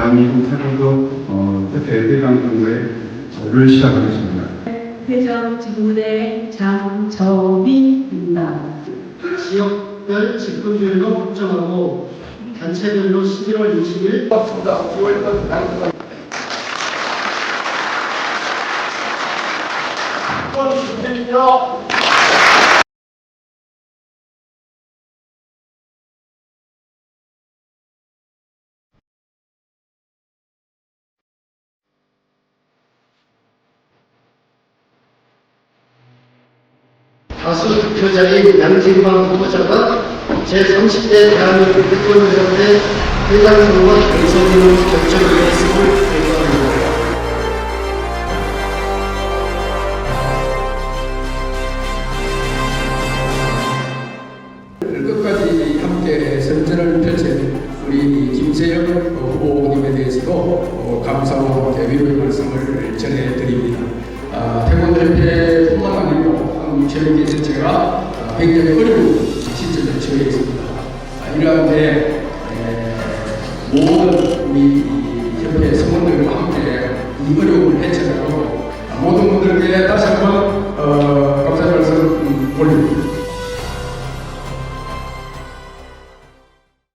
대한민국 태권도 어, 협회 대강동회를 시작하겠습니다. 회장 직무대 장정민입니다. 지역별 직분별로 확정하고 단체별로 11월 20일 다수 득표자인 양진방 후보자가 제30대 대한민국 태권도협회 회장 선거 당선인으로 결정되었음을 공고합니다. 끝까지 함께 선전을 펼친 우리 김세영 후보님에 대해서도 어, 감사와 함께 위로의 말씀을 전해드립니다. 전체가 아, 굉장히 어려운 시점에 처해 있습니다. 아, 이러한데 에, 모든 우리 이 협회 성원들과 함께 이 어려움을 헤쳐나가고 아, 모든